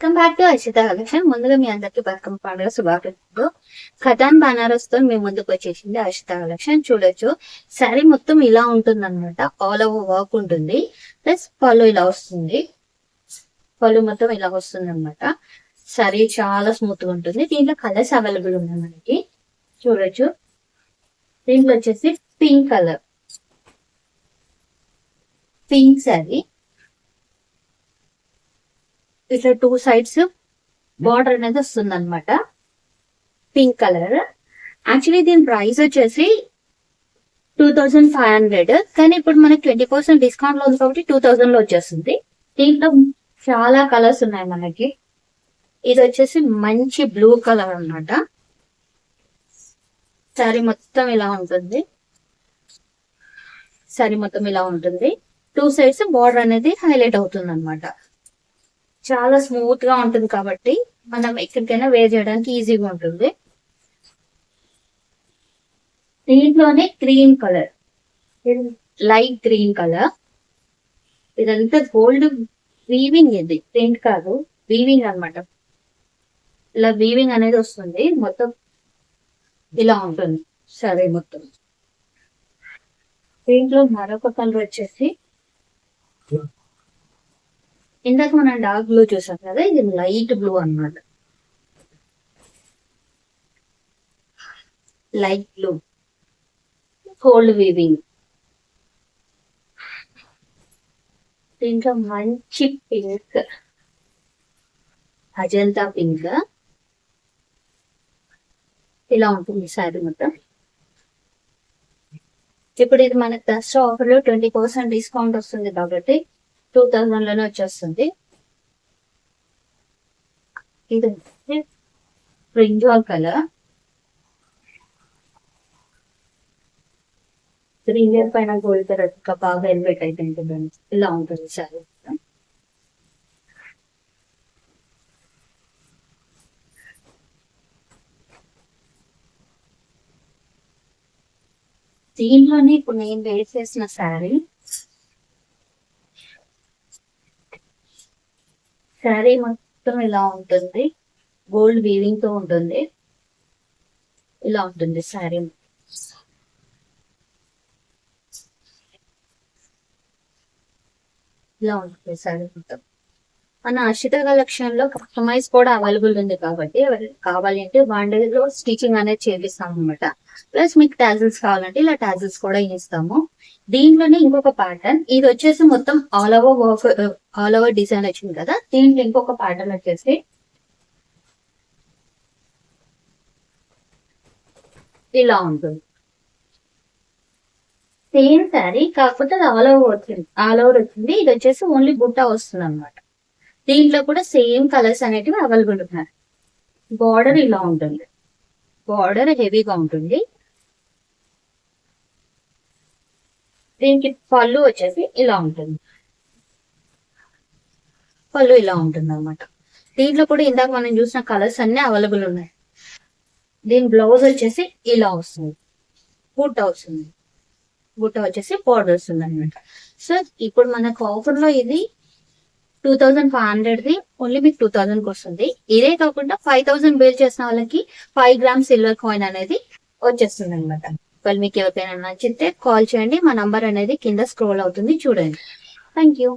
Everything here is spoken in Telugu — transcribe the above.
Welcome back to Arshitha collection ముందుగా మీ అందరికి బతుకమ్మ పండుగ శుభాకాంక్షలు. ఖతాన్ బనారస్తో మీ ముందుకు వచ్చేసింది అర్షిత కలెక్షన్ చూడొచ్చు. శారీ మొత్తం ఇలా ఉంటుంది అనమాట ఆల్ ఓవర్ వర్క్ ఉంటుంది. ప్లస్ పళ్ళు ఇలా వస్తుంది. పళ్ళు మొత్తం ఇలా వస్తుంది అనమాట శారీ చాలా స్మూత్గా ఉంటుంది. దీంట్లో కలర్స్ అవైలబుల్ ఉన్నాయి మనకి. చూడొచ్చు. దీంట్లో వచ్చేసి పింక్ కలర్ పింక్ శారీ ఇట్లా టూ సైడ్స్ బార్డర్ అనేది వస్తుంది అనమాట పింక్ కలర్. యాక్చువల్లీ దీని ప్రైస్ వచ్చేసి టూ థౌజండ్ ఫైవ్ హండ్రెడ్. కానీ ఇప్పుడు మనకి ట్వంటీ పర్సెంట్ డిస్కౌంట్లో ఉంది కాబట్టి టూ థౌజండ్లో వచ్చేస్తుంది. దీంట్లో చాలా కలర్స్ ఉన్నాయి మనకి. ఇది వచ్చేసి మంచి బ్లూ కలర్ అన్నమాట. సారీ మొత్తం ఇలా ఉంటుంది. సారీ మొత్తం ఇలా ఉంటుంది. టూ సైడ్స్ బార్డర్ అనేది హైలైట్ అవుతుంది అనమాట చాలా స్మూత్గా ఉంటుంది కాబట్టి మనం ఎక్కడికైనా వేర్ చేయడానికి ఈజీగా ఉంటుంది. దీంట్లోనే green colour light green colour ఇదంతా గోల్డ్ వీవింగ్ ఇది. ప్రింట్ కాదు వీవింగ్ అన్నమాట. ఇలా వీవింగ్ అనేది వస్తుంది. మొత్తం ఇలా ఉంటుంది. సరే మొత్తం. దీంట్లో మరొక కలర్ వచ్చేసి ఇందాక మనం డార్క్ బ్లూ చూసాం కదా ఇది లైట్ బ్లూ అన్నమాట. Light blue. Gold weaving. దీంట్లో మంచి పింక్. అజంతా పింక్. ఇలా ఉంటుంది శారీ మొత్తం. ఇప్పుడు ఇది మనకి దసరా ఆఫర్లో ట్వంటీ పర్సెంట్ డిస్కౌంట్ వస్తుంది కాబట్టి టూ థౌజండ్లోనే వచ్చేస్తుంది ఇది బ్రింజాల్ కలర్ త్రీ ఇయర్ పైన గోల్డ్ కలర్ ఇంకా బాగా ఎలివేట్ అయితే ఉంటుంది ఇలా ఉంటుంది సారీ దీనిలోనే ఇప్పుడు నేను వేర్ చేసిన శారీ శారీ మొత్తం ఇలా ఉంటుంది. గోల్డ్ వీవింగ్తో ఉంటుంది. ఇలా ఉంటుంది శారీ. ఇలా ఉంటుంది శారీ మొత్తం. మన అర్షిత కలెక్షన్లో కస్టమైజ్ కూడా అవైలబుల్ ఉంది కాబట్టి కావాలి అంటే వన్లో స్టిచింగ్ అనేది చేపిస్తాం అనమాట ప్లస్ మీకు టాజిల్స్ కావాలంటే ఇలా టాజిల్స్ కూడా ఇస్తాము. దీంట్లోనే ఇంకొక ప్యాటర్న్ ఇది వచ్చేసి మొత్తం all over work all over design వచ్చింది కదా దీంట్లో ఇంకొక ప్యాటర్న్ వచ్చేసి ఇలా ఉంటుంది. సేమ్ శారీ కాకపోతే అది ఆల్ ఓవర్ వచ్చింది ఆల్ ఓవర్ వచ్చింది. ఇది వచ్చేసి ఓన్లీ బుట్ట వస్తుంది అనమాట దీంట్లో కూడా సేమ్ కలర్స్ అనేటివి అవైలబుల్ ఉన్నాయి. బార్డర్ ఇలా ఉంటుంది. బార్డర్ హెవీగా ఉంటుంది. దీనికి పళ్ళు వచ్చేసి ఇలా ఉంటుంది. పళ్ళు ఇలా ఉంటుంది అనమాట దీంట్లో కూడా ఇందాక మనం చూసిన కలర్స్ అన్ని అవైలబుల్ ఉన్నాయి. దీని బ్లౌజ్ వచ్చేసి ఇలా వస్తుంది. బుట్ట వస్తుంది. బుట్ట వచ్చేసి బార్డర్ వస్తుంది అనమాట సో ఇప్పుడు మనకు ఆఫర్లో ఇది two thousand five hundred the only మీకు టూ థౌసండ్కి వస్తుంది ఇదే కాకుండా ఫైవ్ థౌసండ్ బిల్ చేసిన వాళ్ళకి ఫైవ్ గ్రామ్ సిల్వర్ కాయిన్ అనేది వచ్చేస్తుంది అనమాట ఒకవేళ మీకు ఎవరికైనా నచ్చితే కాల్ చేయండి. మా నంబర్ అనేది కింద స్క్రోల్ అవుతుంది. చూడండి. Thank you.